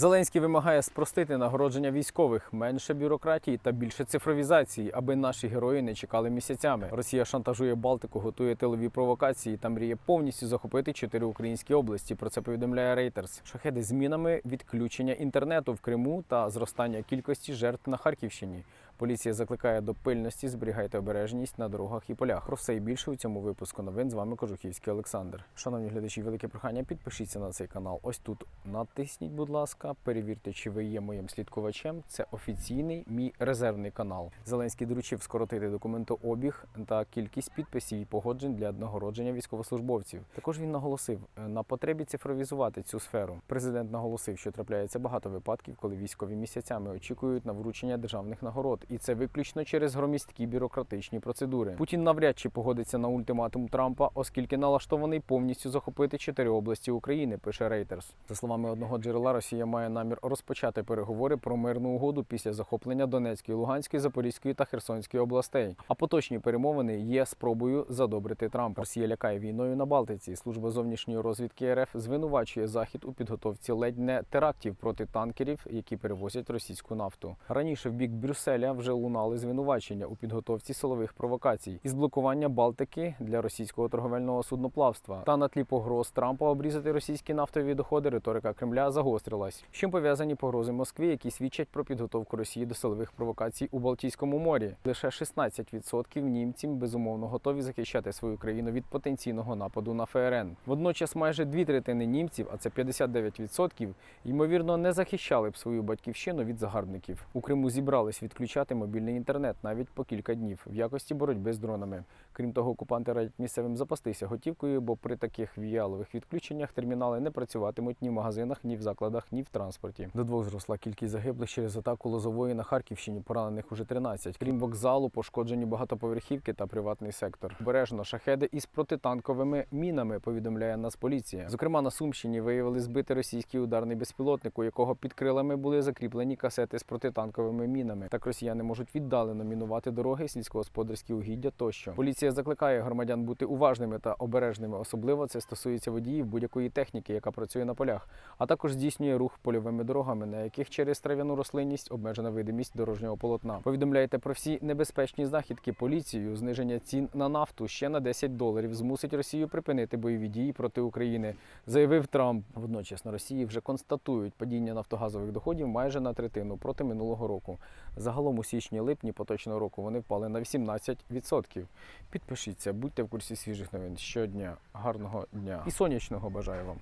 Зеленський вимагає спростити нагородження військових, менше бюрократії та більше цифровізації, аби наші герої не чекали місяцями. Росія шантажує Балтику, готує тилові провокації та мріє повністю захопити чотири українські області. Про це повідомляє Reuters. Шахеди з мінами, відключення інтернету в Криму та зростання кількості жертв на Харківщині. Поліція закликає до пильності, зберігайте обережність на дорогах і полях. Про все і більше у цьому випуску новин з вами Кожухівський Олександр. Шановні глядачі, велике прохання, підпишіться на цей канал. Ось тут натисніть, будь ласка, перевірте, чи ви є моїм слідкувачем. Це офіційний мій резервний канал. Зеленський доручив скоротити документообіг та кількість підписів і погоджень для нагородження військовослужбовців. Також він наголосив е, на потребі цифровізувати цю сферу. Президент наголосив, що трапляється багато випадків, коли військові місяцями очікують на вручення державних нагород, і це виключно через громісткі бюрократичні процедури. Путін навряд чи погодиться на ультиматум Трампа, оскільки налаштований повністю захопити чотири області України. Пише Reuters. За словами одного джерела, Росія має намір розпочати переговори про мирну угоду після захоплення Донецької, Луганської, Запорізької та Херсонської областей. А поточні перемовини є спробою задобрити Трампа. Росія лякає війною на Балтиці. Служба зовнішньої розвідки РФ звинувачує захід у підготовці ледь не терактів проти танкерів, які перевозять російську нафту. Раніше в бік Брюсселя вже лунали звинувачення у підготовці силових провокацій із блокування Балтики для російського торговельного судноплавства. Та на тлі погроз Трампа обрізати російські нафтові доходи риторика Кремля загострилась. З чим пов'язані погрози Москві, які свідчать про підготовку Росії до силових провокацій у Балтійському морі. Лише 16% німців безумовно готові захищати свою країну від потенційного нападу на ФРН. Водночас майже дві третини німців, а це 59%, ймовірно не захищали б свою батьківщину від загарбників. У Криму зібрались відключати мобільний інтернет навіть по кілька днів в якості боротьби з дронами. Крім того, окупанти радять місцевим запастися готівкою, бо при таких віялових відключеннях термінали не працюватимуть ні в магазинах, ні в закладах, ні в транспорті. До двох зросла кількість загиблих через атаку лозової на Харківщині. Поранених уже 13. Крім вокзалу, пошкоджені багатоповерхівки та приватний сектор. Бережно шахеди із протитанковими мінами. Повідомляє Нацполіція. Зокрема, на Сумщині виявили збитий російський ударний безпілотник, у якого під крилами були закріплені касети з протитанковими мінами. Так росіяни можуть віддалено мінувати дороги, сільськогосподарські угіддя тощо. Поліція закликає громадян бути уважними та обережними. Особливо це стосується водіїв будь-якої техніки, яка працює на полях, а також здійснює рух польовими дорогами, на яких через трав'яну рослинність обмежена видимість дорожнього полотна. Повідомляєте про всі небезпечні знахідки поліцію. Зниження цін на нафту ще на 10 доларів змусить Росію припинити бойові дії проти України, заявив Трамп. Водночас на Росії вже констатують падіння нафтогазових доходів майже на третину проти минулого року. Загалом у січні-липні поточного року вони впали на 18%. Підпишіться, будьте в курсі свіжих новин щодня. Гарного дня і сонячного бажаю вам.